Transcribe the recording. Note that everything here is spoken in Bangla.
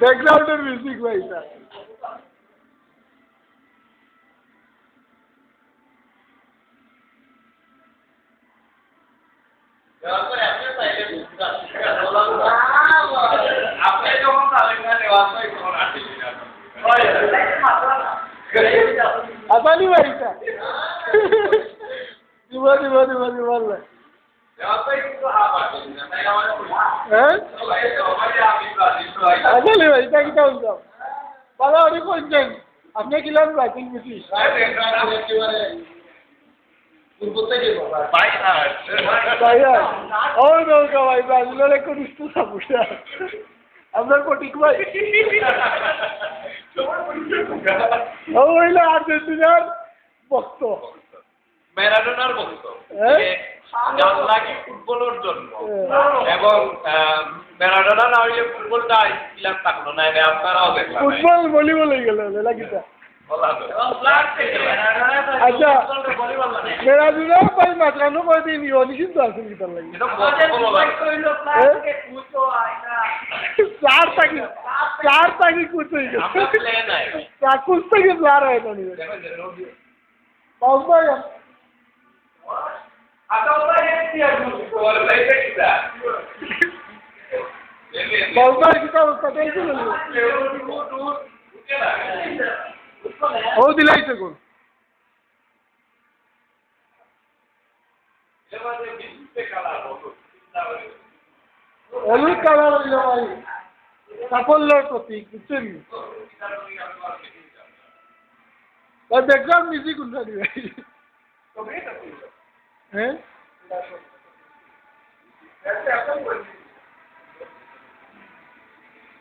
ব্যাকগ্রাউন্ডের মিউজিক ভাই এটা আপনি যখন চালেন না নেওয়ার সময় এটা। হ্যাঁ কি কাজ আপনি কি আপনার প্রতীক ভাই? হইল আর্জেন্টিনার ভক্ত। ম্যারাডোনার ভক্ত। জানলাকি ফুটবলের জন্য। এবং ম্যারাডোনা না হইলে ফুটবলটা ইলাম থাকল না এটা আপনারাও দেখলাম। ফুটবল ভলিবল হয়ে গেল লাগিটা আচ্ছা দিন ইয়নি কিন্তু আসেন কি তার লাগে? চার থাকি চার থাকি কুচ হয়ে চার কুচ থেকে চার হয় না পাউস ভাই পাউস ভাই কি অবস্থা টেনশন ও দিলাইছে কোন হলুদ কালার হইল ভাই। সাফল্যের প্রতীক বুঝছেন? ব্যাকগ্রাউন্ড মিউজিক কোনটা দিবে। হ্যাঁ? That's that